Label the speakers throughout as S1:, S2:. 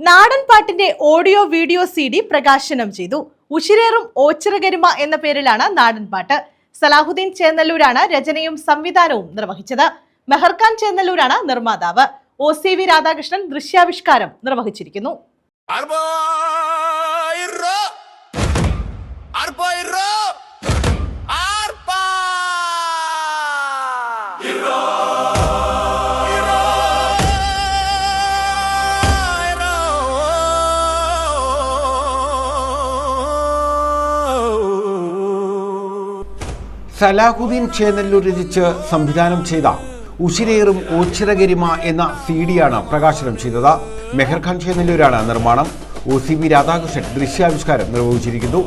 S1: നാടൻ പാട്ടിന്റെ audio video C D പ്രകാശനം ചെയ്തു. ഉശിരേറും ഓച്ചിറകരുമ എന്ന പേരിലാണ് നാടൻ പാട്ട്. സലാഹുദ്ദീൻ ചേന്നല്ലൂരാണ് രചനയും സംവിധാനവും നിർവഹിച്ചത്. മെഹർഖാൻ ചേന്നല്ലൂരാണ് നിർമ്മാതാവ്. ഒ സി വി രാധാകൃഷ്ണൻ ദൃശ്യാവിഷ്കാരം നിർവഹിച്ചിരിക്കുന്നു.
S2: സലാഹുദ്ദീൻ ചേനല്ലൂർ രചിച്ച് സംവിധാനം ചെയ്ത ഉശിരേറും ഓച്ചിറകരിമ എന്ന സി ഡിയാണ് പ്രകാശനം ചെയ്തത്. മെഹർഖാൻ ചേനല്ലൂരാണ് നിർമ്മാണം. ഒ സി വി രാധാകൃഷ്ണൻ ദൃശ്യാവിഷ്കാരം നിർവഹിച്ചിരിക്കുന്നു.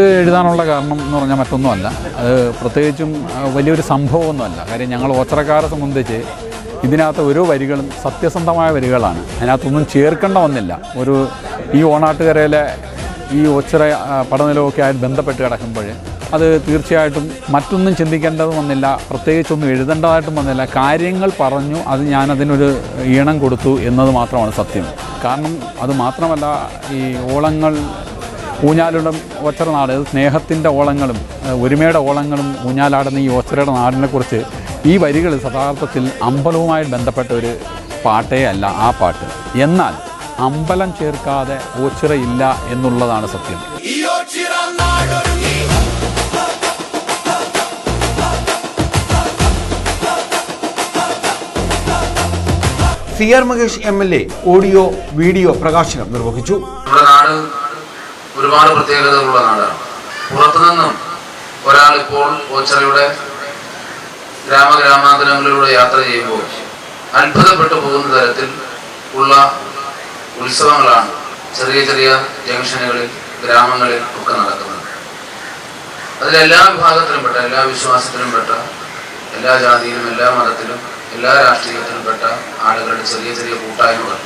S3: എഴുതാനുള്ള കാരണം എന്ന് പറഞ്ഞാൽ മറ്റൊന്നുമല്ല. അത് പ്രത്യേകിച്ചും വലിയൊരു സംഭവമൊന്നുമല്ല. കാര്യം ഞങ്ങൾ ഓച്ചറക്കാരെ സംബന്ധിച്ച് ഇതിനകത്ത് ഓരോ വരികളും സത്യസന്ധമായ വരികളാണ്. അതിനകത്തൊന്നും ചേർക്കേണ്ട വന്നില്ല ഒരു ഈ ഓണാട്ടുകരയിലെ ഈ ഓച്ചിറ ആ, പടനിലമൊക്കെ ആയിട്ട് ബന്ധപ്പെട്ട് കിടക്കുമ്പോൾ അത് തീർച്ചയായിട്ടും മറ്റൊന്നും ചിന്തിക്കേണ്ടത് വന്നില്ല പ്രത്യേകിച്ചൊന്നും എഴുതേണ്ടതായിട്ടും വന്നില്ല കാര്യങ്ങൾ പറഞ്ഞു അത് ഞാനതിനൊരു ഈണം കൊടുത്തു എന്നത് മാത്രമാണ് സത്യം. കാരണം അത് മാത്രമല്ല ഈ ഓളങ്ങൾ ഊഞ്ഞാലുടം ഒച്ചറ നാട് സ്നേഹത്തിന്റെ ഓളങ്ങളും ഒരുമയുടെ ഓളങ്ങളും ഊഞ്ഞാലാടുന്ന ഈ ഒച്ചരയുടെ നാടിനെക്കുറിച്ച് ഈ വരികൾ യഥാർത്ഥത്തിൽ അമ്പലവുമായി ബന്ധപ്പെട്ട ഒരു പാട്ടേ അല്ല ആ പാട്ട്. എന്നാൽ അമ്പലം ചേർക്കാതെ ഓച്ചിറയില്ല എന്നുള്ളതാണ് സത്യം.
S2: C R Mahesh M L A audio video പ്രകാശനം നിർവഹിച്ചു.
S4: ഒരുപാട് പ്രത്യേകതകളുള്ള നാടാണ്. പുറത്തുനിന്നും ഒരാളിപ്പോൾ ഓച്ചറയുടെ ഗ്രാമഗ്രാമാന്തരങ്ങളിലൂടെ യാത്ര ചെയ്യുമ്പോൾ അത്ഭുതപ്പെട്ടു പോകുന്ന തരത്തിൽ ഉള്ള ഉത്സവങ്ങളാണ് ചെറിയ ചെറിയ ജംഗ്ഷനുകളിൽ ഗ്രാമങ്ങളിൽ ഒക്കെ നടക്കുന്നത്. അതിലെല്ലാ വിഭാഗത്തിലും പെട്ട എല്ലാ വിശ്വാസത്തിലും പെട്ട എല്ലാ ജാതിയിലും എല്ലാ മതത്തിലും എല്ലാ രാഷ്ട്രീയത്തിലും പെട്ട ആളുകളുടെ ചെറിയ ചെറിയ കൂട്ടായ്മകൾ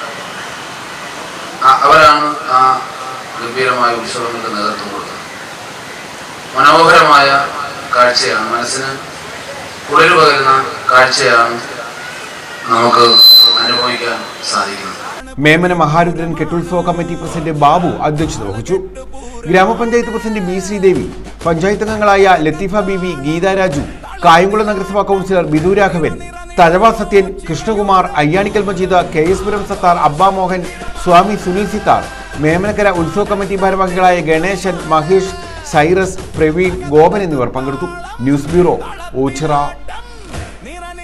S4: ആ- അവരാണ് ആ ഗംഭീരമായ ഉത്സവങ്ങൾക്ക് നേതൃത്വം കൊടുത്തത് മനോഹരമായ കാഴ്ചയാണ് മനസ്സിന് കുളിര് പകരുന്ന കാഴ്ചയാണ് നമുക്ക് അനുഭവിക്കാൻ സാധിക്കുന്നത്.
S2: മേമന മഹാരുദ്രൻ കെട്ടുത്സവ കമ്മിറ്റി പ്രസിഡന്റ് ബാബു അധ്യക്ഷത വഹിച്ചു. ഗ്രാമപഞ്ചായത്ത് പ്രസിഡന്റ് ബി ശ്രീദേവി പഞ്ചായത്ത് അംഗങ്ങളായ ലത്തീഫ ബി വി രാജു കായംകുളം നഗരസഭാ councillor Bidu Raghavan Thazhava Sathyan Krishnakumar Ayyanikkal Majeed K S Puram Sattar അബ്ബാ Mohan Swami Sunil Sithar Memanakkara ഉത്സവ കമ്മിറ്റി ഭാരവാഹികളായ ഗണേശൻ മഹേഷ് സൈറസ് പ്രവീൺ ഗോപൻ എന്നിവർ പങ്കെടുത്തു. News bureau Ochira.